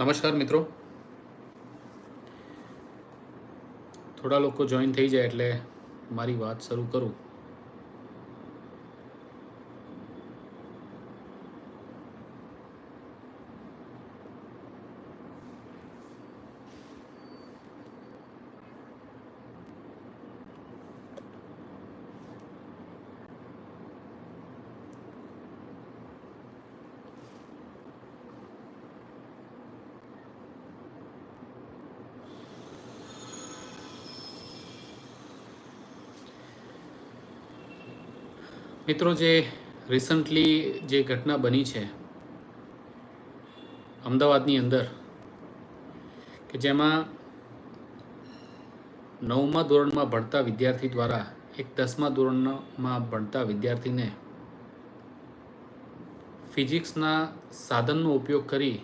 નમસ્કાર મિત્રો. થોડા લોકો જોઈન થઈ જાય એટલે મારી વાત શરૂ કરું. મિત્રો, જે રિસન્ટલી જે ઘટના બની છે અમદાવાદની અંદર, કે જેમાં નવમા ધોરણમાં ભણતા વિદ્યાર્થી દ્વારા એક દસમા ધોરણમાં ભણતા વિદ્યાર્થીને ફિઝિક્સના સાધનનો ઉપયોગ કરી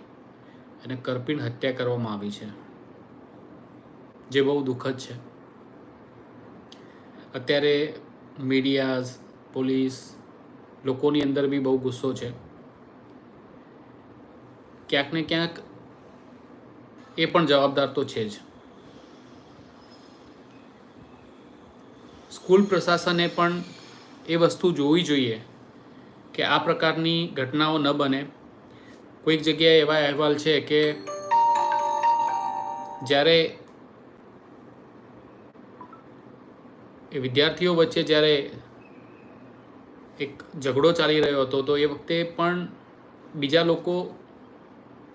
અને કરપીણ હત્યા કરવામાં આવી છે, જે બહુ દુઃખદ છે. અત્યારે મીડિયાઝ પોલીસ લોકોની અંદર બી બહુ ગુસ્સો છે. ક્યાંક ને ક્યાંક એ પણ જવાબદાર તો છે જ. સ્કૂલ પ્રશાસને પણ એ વસ્તુ જોવી જોઈએ કે આ પ્રકારની ઘટનાઓ ન બને. કોઈક જગ્યાએ એવા અહેવાલ છે કે જ્યારે એ વિદ્યાર્થીઓ વચ્ચે જ્યારે એક ઝઘડો ચાલી રહ્યો હતો, તો એ વખતે પણ બીજા લોકો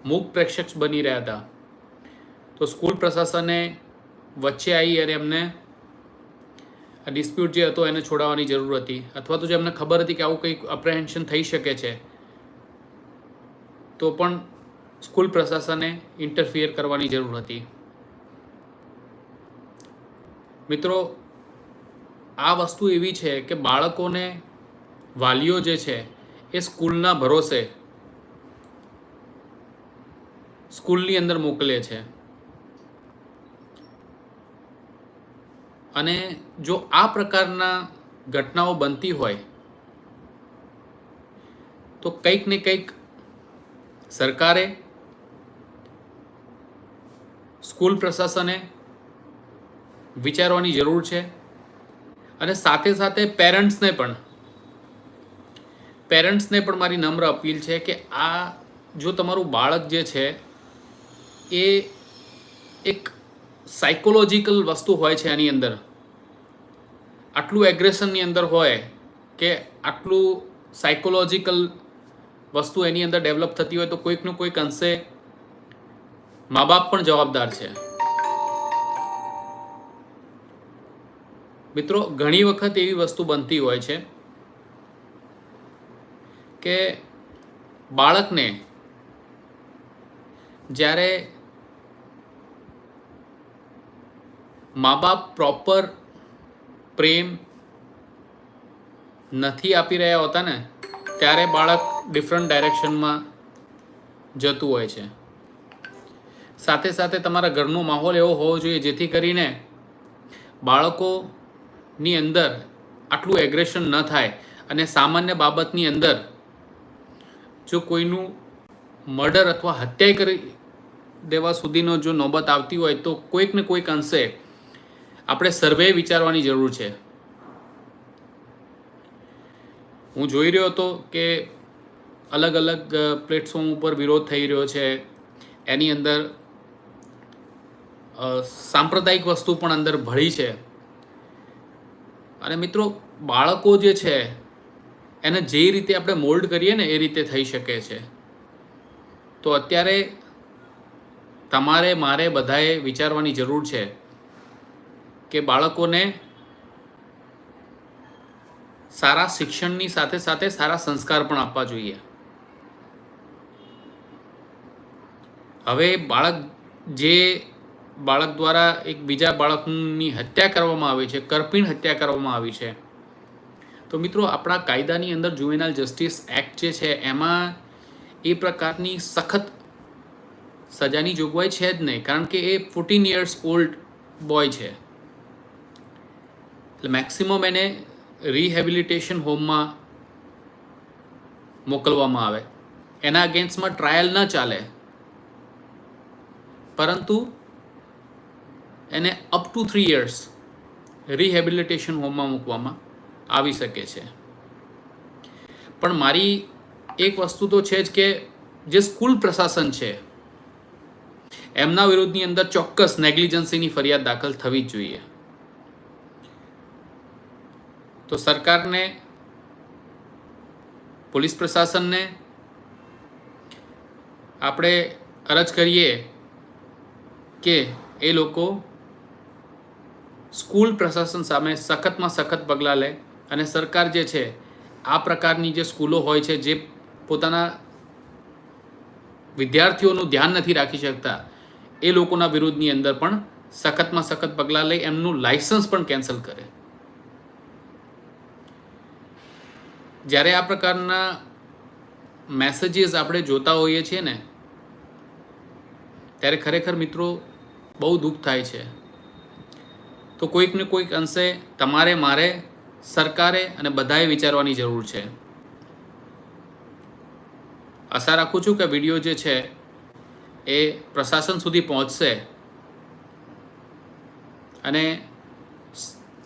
મૂક પ્રેક્ષક બની રહ્યા હતા. તો સ્કૂલ પ્રશાસને વચ્ચે આવી અને એમને આ ડિસ્પ્યુટ જે હતો એને છોડાવવાની જરૂર હતી. અથવા તો જે એમને ખબર હતી કે આવું કંઈક અપ્રેહેન્શન થઈ શકે છે. તો પણ સ્કૂલ પ્રશાસને ઇન્ટરફિયર કરવાની જરૂર હતી. મિત્રો, આ વસ્તુ એવી છે કે બાળકોને વાલીઓ જે છે એ સ્કૂલના ભરોસે સ્કૂલની અંદર મોકલે છે. અને જો આ પ્રકારના ઘટનાઓ બનતી હોય, તો કંઈક ને કંઈક સરકારે, સ્કૂલ પ્રશાસને વિચારવાની જરૂર છે અને સાથે સાથે પેરેન્ટ્સને પણ પેરેન્ટ્સને પણ મારી નમ્ર અપીલ છે કે આ જો તમારું બાળક જે છે, એ એક સાયકોલોજીકલ વસ્તુ હોય છે એની અંદર. આટલું એગ્રેશનની અંદર હોય કે આટલું સાયકોલોજીકલ વસ્તુ એની અંદર ડેવલપ થતી હોય તો કોઈકનું કોઈક અંશે મા બાપ પણ જવાબદાર છે. મિત્રો, ઘણી વખત એવી વસ્તુ બનતી હોય છે કે બાળકને જ્યારે મા બાપ પ્રોપર પ્રેમ નથી આપી રહ્યા હોતા ને, ત્યારે બાળક ડિફરન્ટ ડાયરેક્શનમાં જતું હોય છે. સાથે સાથે તમારા ઘરનો માહોલ એવો હોવો જોઈએ જેથી કરીને બાળકોની અંદર આટલું એગ્રેશન ન થાય અને સામાન્ય બાબતની અંદર જો કોઈનું મર્ડર અથવા હત્યા કરી દેવા સુધીનો જો નોબત આવતી હોય તો કોઈક ને કોઈક અંશે આપણે સર્વે વિચારવાની જરૂર છે. હું જોઈ રહ્યો હતો કે અલગ અલગ પ્લેટફોર્મ ઉપર વિરોધ થઈ રહ્યો છે. એની અંદર સાંપ્રદાયિક વસ્તુ પણ અંદર ભળી છે. અને મિત્રો, બાળકો જે છે એને જે રીતે આપણે મોલ્ડ કરીએ ને એ રીતે થઈ શકે છે. તો અત્યારે તમારે, મારે બધાએ વિચારવાની જરૂર છે કે બાળકોને સારા શિક્ષણની સાથે સાથે સારા સંસ્કાર પણ આપવા જોઈએ. હવે બાળક, જે બાળક દ્વારા એક બીજા બાળકની હત્યા કરવામાં આવી છે, કરપીણ હત્યા કરવામાં આવી છે તો મિત્રો, આપણા કાયદાની અંદર જુવેનાઇલ જસ્ટિસ એક્ટ જે છે, એમાં એ પ્રકારની સખત સજાની જોગવાઈ છે જ નહીં, કારણ કે એ ફોર્ટીન યર્સ ઓલ્ડ બોય છે. એટલે મેક્સિમમ એને રિહેબિલિટેશન હોમમાં મોકલવામાં આવે. એના અગેન્સ્ટમાં ટ્રાયલ ન ચાલે. પરંતુ એને up to three years rehabilitation હોમમાં મૂકવામાં આવી શકે છે. પણ મારી એક વસ્તુ તો છે જ કે જે સ્કૂલ પ્રશાસન છે, એમના વિરુદ્ધની અંદર ચોક્કસ નેગ્લિજન્સીની ફરિયાદ દાખલ થવી જ જોઈએ. તો સરકારને, પોલીસ પ્રશાસનને આપણે અરજ કરીએ કે એ લોકો સ્કૂલ પ્રશાસન સામે સખતમાં સખત પગલાં લે. અને સરકાર જે છે, આ પ્રકારની જે સ્કૂલો હોય છે, જે પોતાના વિદ્યાર્થીઓનું ધ્યાન નથી રાખી શકતા, એ લોકોના વિરુદ્ધની અંદર પણ સખતમાં સખત પગલાં લઈ એમનું લાયસન્સ પણ કેન્સલ કરે. જ્યારે આ પ્રકારના મેસેજીસ આપણે જોતા હોઈએ છીએ ને, ત્યારે ખરેખર મિત્રો બહુ દુઃખ થાય છે. તો કોઈકને કોઈક અંશે તમારે મારે સરકારે અને બધાએ વિચારવાની જરૂર છે. આશા રાખું છું કે વીડિયો જે છે એ પ્રશાસન સુધી પહોંચશે. અને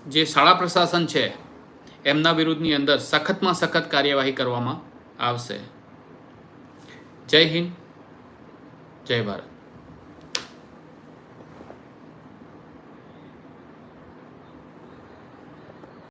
જે શાળા પ્રશાસન છે, એમના વિરુદ્ધની અંદર સખતમાં સખત કાર્યવાહી કરવામાં આવશે. જય હિન્દ, જય ભારત.